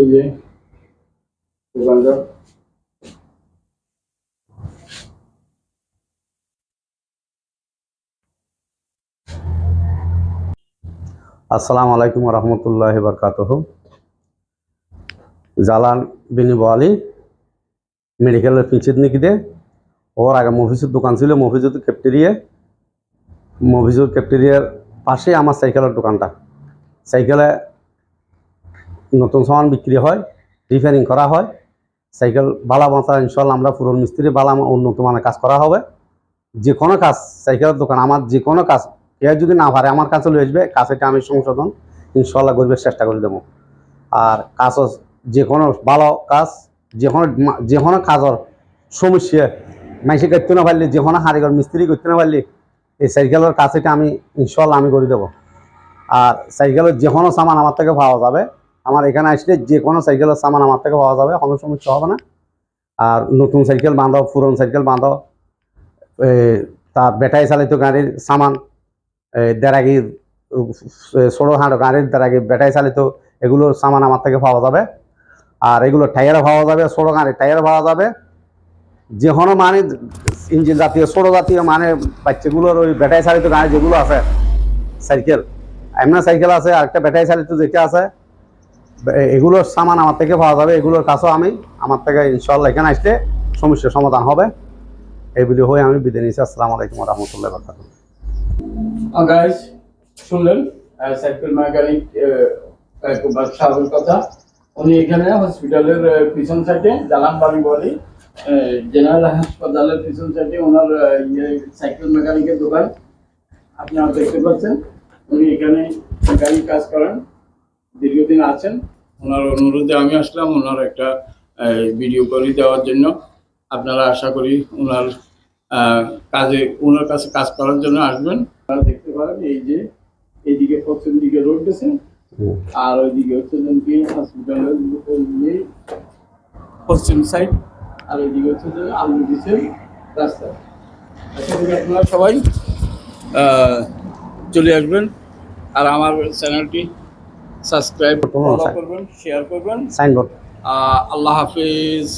এই যে দোকানদার আসসালামু আলাইকুম রহমতুল্লাহ বরকাতহ জালান বিনি বোয়ালি মেডিকেলের পিছিয়ে নিকিদে ওর আগে মফিজুর দোকান ছিল মফিজুর ক্যাপ্টেরিয়া মফিজুর ক্যাপ্টেরিয়ার পাশে আমার সাইকেলের দোকানটা সাইকেলে নতুন সামান বিক্রি হয় রিপেয়ারিং করা হয়। সাইকেল বালা বাঁচা ইনশাল্লাহ আমরা পুরন মিস্ত্রি, বালা উন্নত মানের কাজ করা হবে। যে কোনো কাজ সাইকেলের দোকান, আমার যে কোনো কাজ, কেউ যদি না পারে, আমার কাছে লয়ে আসবে কাজটা আমি সংশোধন ইনশাল্লাহ করবার চেষ্টা করে দেবো। আর কাজ যে কোনো ভালো কাজ, যে কোনো যে কোনো কাজের সমস্যা, মাইসে করতে না পারলে, যে কোনো হারিগর মিস্ত্রি করতে না পারলে, এই সাইকেলের কাজটা আমি ইনশাল্লাহ আমি করে দেবো। আর সাইকেলের যে কোনো সামান আমার থেকে পাওয়া যাবে। আমার এখানে আসলে যে কোনো সাইকেলের সামান আমার থেকে পাওয়া যাবে কোনো সমস্যা হবে না। আর নতুন সাইকেল বাঁধো পুরনো সাইকেল বাঁধো এ, তার ব্যাটারি চালিত গাড়ির সামান দেরাগি ষোলো হাঁটো গাড়ির দেরাগি ব্যাটারি চালিত এগুলোর সামান আমার থেকে পাওয়া যাবে। আর এগুলো টায়ারও পাওয়া যাবে ষোলো গাড়ির টায়ার পাওয়া যাবে। যে কোনো মানে ইঞ্জিন জাতীয় ষোলো জাতীয় মানে বাচ্চাগুলোর ওই ব্যাটারি চালিত গাড়ি যেগুলো আছে সাইকেল এমনি সাইকেল আছে আরেকটা ব্যাটারি চালিত যেটা আছে এগুলোর সামান আমার থেকে পাওয়া যাবে। এগুলোর কাছেও আমি আমার থেকে ইনশাল্লাহ এখানে আসলে সমস্যার সমাধান হবে। এইগুলি হয়ে আমি বিদায় নিচ্ছি। আসসালামু আলাইকুম রহমতুল্লাহ বরকাতুহ। গাইস শুনলেন? আহ, সাইকেল মেকানিক সাহেবের কথা। উনি এখানে হসপিটালের পিছন সাইডে জালান বাড়ি বলি জেনারেল হাসপাতালের পিছন সাইডে ওনার ইয়ে সাইকেল মেকানিকের দোকান। আপনারা দেখতে পাচ্ছেন উনি এখানে মেকানিক কাজ করেন। দীর্ঘদিন আছেন, ওনার অনুরোধে আমি আসলাম, ওনার একটা ভিডিও করে দেওয়ার জন্য। আপনারা আশা করি ওনার কাজে, ওনার কাছে কাজ করার জন্য আসবেন। আপনারা দেখতে পারেন এই যে এইদিকে পশ্চিম দিকে রোড গেছে আর ওইদিকে হচ্ছে কি পশ্চিম সাইড আর ওইদিকে হচ্ছে যে আলু দিচ্ছে রাস্তা। আশা করি আপনারা সবাই চলে আসবেন। আর আমার চ্যানেলটি সাবস্ক্রাইব করবেন শেয়ার করবেন। সাইনবোর্ড। আহ, আল্লাহ হাফিজ।